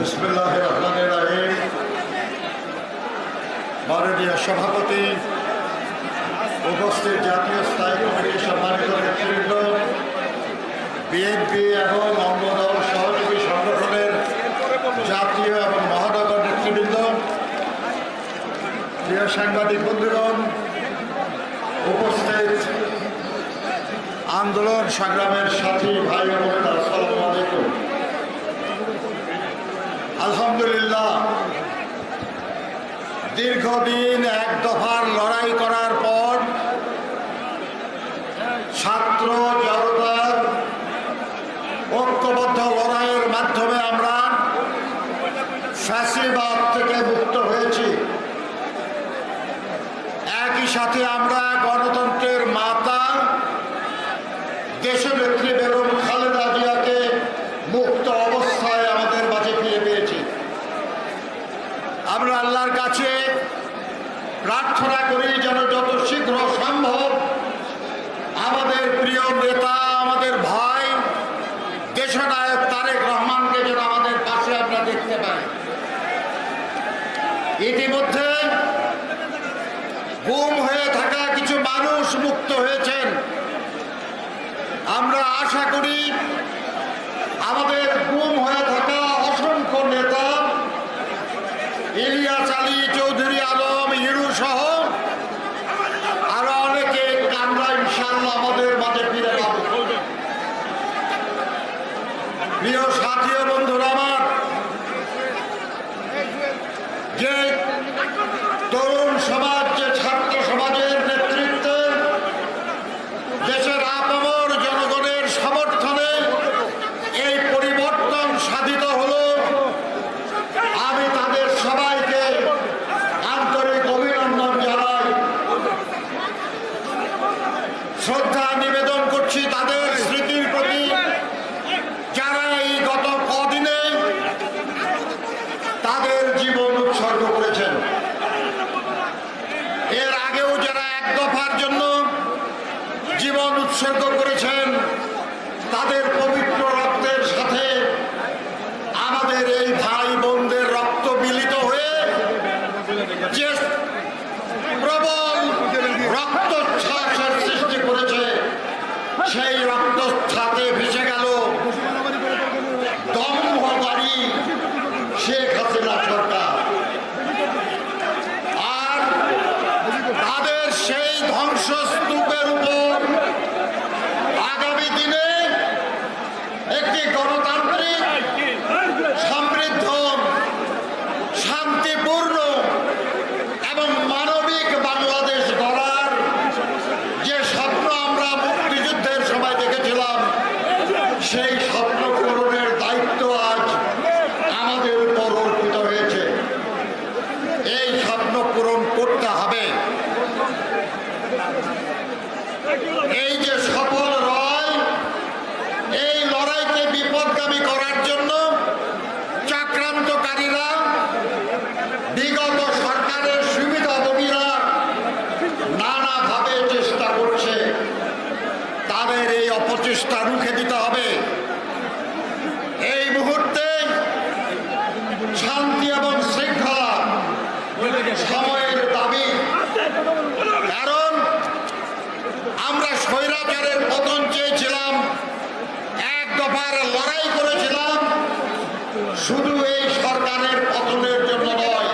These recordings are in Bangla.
বিসমুল্লাহ সভাপতি, উপস্থিত জাতীয় স্থায়ী কমিটির সম্মানিত নেতৃবৃন্দ, বিএনপি এবং অঙ্গদল সহযোগী সংগঠনের জাতীয় এবং মহানগর নেতৃবৃন্দ, প্রিয় সাংবাদিক বন্ধুগণ, উপস্থিত আন্দোলন সংগ্রামের সাথী ভাই বোনেরা দীর্ঘদিন এক দফার লড়াই করার পর ছাত্র জনতার ঐক্যবদ্ধ লড়াইয়ের মাধ্যমে আমরা ফ্যাসিবাদ থেকে মুক্ত হয়েছি। একই সাথে আমরা গণতন্ত্রের মাতা, দেশনেত্রী বেগম খালেদা জিয়াকে মুক্ত অবস্থায় আমাদের মাঝে ফিরে পেয়েছি আমরা আল্লাহর কাছে প্রার্থনা করি যেন যত শীঘ্র সম্ভব আমাদের প্রিয় নেতা আমাদের ভাই দেশনায়ক তারেক রহমানকে যেন আমাদের পাশে আমরা দেখতে পাই ইতিমধ্যে গুম হয়ে থাকা কিছু মানুষ মুক্ত হয়েছেন আমরা আশা করি আমাদের গুম হয়ে থাকা অসংখ্য নেতা, ইলিয়াস আলী চৌধুরী আলম হিরু সহ আরও অনেকে আমরা ইনশাল্লাহ আমাদের মাঝে ফিরে পাব। প্রিয় সাথী বন্ধুরা, আমার তাদের পবিত্র রক্তের সাথে আমাদের এই ভাই বোনদের রক্ত মিলিত হয়ে যে প্রবল রক্তচ্ছ্বাসের সৃষ্টি করেছে, সেই রক্তচ্ছাতে ভেসে গেল দম্ভকারী শেখ হাসিনা সরকার। আর তাদের সেই ধ্বংসস্তূপের এই যে সফল রয়, এই লড়াইকে বিপদগামী করার জন্য চক্রান্তকারীরা, বিগত সরকারের সুবিধাভোগীরা নানাভাবে চেষ্টা করছে। তাদের এই অপচেষ্টা রুখে দিতে হবে এই মুহূর্তে শান্তি এবং শৃঙ্খলা সময়ের দাবি কারণ আমরা স্বৈরাচারের পতন চেয়েছিলাম, এক দফার লড়াই করেছিলাম, শুধু এই সরকারের পতনের জন্য নয়।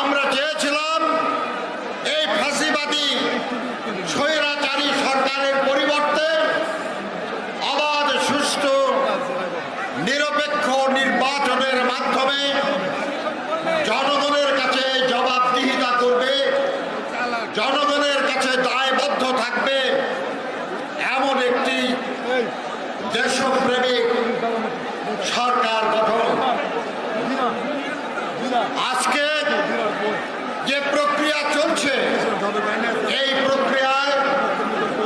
আমরা চেয়েছিলাম এই ফাঁসিবাদী স্বৈরাচারী সরকারের পরিবর্তে অবাধ সুষ্ঠু, নিরপেক্ষ নির্বাচনের মাধ্যমে জনগণের কাছে জবাবদিহিতা করবে, জনগণের কাছে দায়বদ্ধ থাকবে। এমন একটি দেশপ্রেমিক সরকার গঠন। আজকে যে প্রক্রিয়া চলছে, এই প্রক্রিয়ায়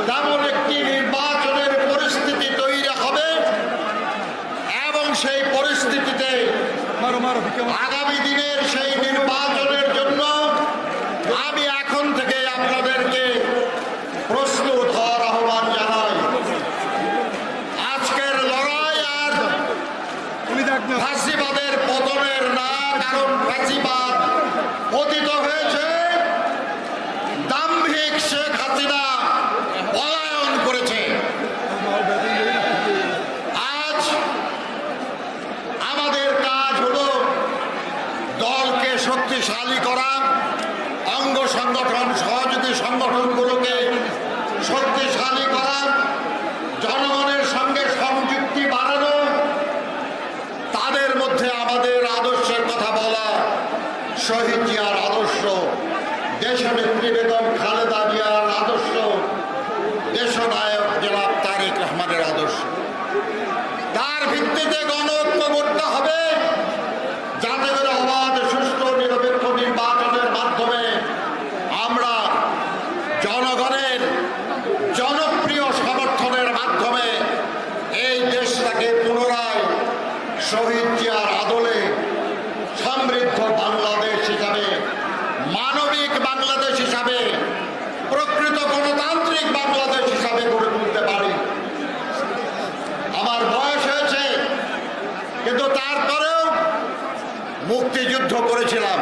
তেমন একটি নির্বাচনের পরিস্থিতি তৈরি হবে এবং সেই পরিস্থিতিতে আগামী দিনের সেই নির্বাচনের জন্য আমি এখন থেকে আপনাদেরকে প্রস্তুত হওয়ার আহ্বান জানাই। আজকের লড়াই আর ফ্যাসিবাদ পতিত হয়েছে। দাম্ভিক শেখ হাসিনা পলায়ন করেছে। আজ আমাদের কাজ হলো দলকে শক্তিশালী করা অঙ্গ সংগঠন সহযোগী সংগঠনগুলোকে শক্তিশালী করা জনগণের সঙ্গে সংযুক্তি বাড়ানো তাদের মধ্যে আমাদের আদর্শের কথা বলা শহীদ জিয়ার আদর্শ দেশনেত্রী বেগম খালেদা জিয়ার আদর্শ দেশনায়ক জনাব তারেক রহমানের আদর্শ তার ভিত্তিতে গণ ঐক্য করতে হবে যাতে করে অবাধ সুষ্ঠু নিরপেক্ষ নির্বাচনের মাধ্যমে আমরা জনগণের জনপ্রিয় সমর্থনের মাধ্যমে এই দেশটাকে পুনরায় শহীদ জিয়ার আদলে সমৃদ্ধ বাংলাদেশ হিসাবে মানবিক বাংলাদেশ হিসাবে প্রকৃত গণতান্ত্রিক বাংলাদেশ হিসাবে গড়ে তুলতে পারি আমার বয়স হয়েছে কিন্তু তারপরেও মুক্তিযুদ্ধ করেছিলাম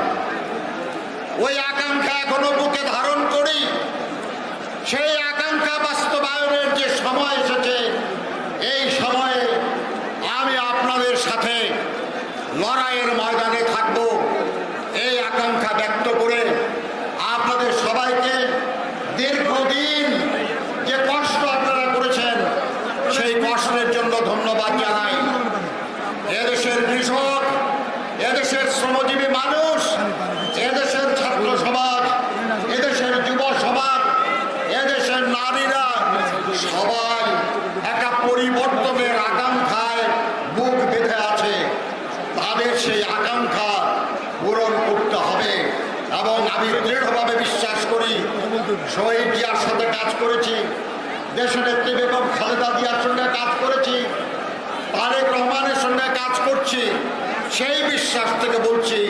ওই আকাঙ্ক্ষা এখনও বুকে ধারণ করি। সেই আকাঙ্ক্ষা বাস্তবায়নের যে সময় এসেছে, এই সময়ে আমি আপনাদের সাথে লড়াইয়ের ময়দানে থাকব। এবং আমি দৃঢ়ভাবে বিশ্বাস করি শহীদ জিয়ার সাথে কাজ করেছি দেশনেত্রী বেগম খালেদা জিয়ার সঙ্গে কাজ করেছি, তারেক রহমানের সঙ্গে কাজ করছি, সেই বিশ্বাস থেকে বলছি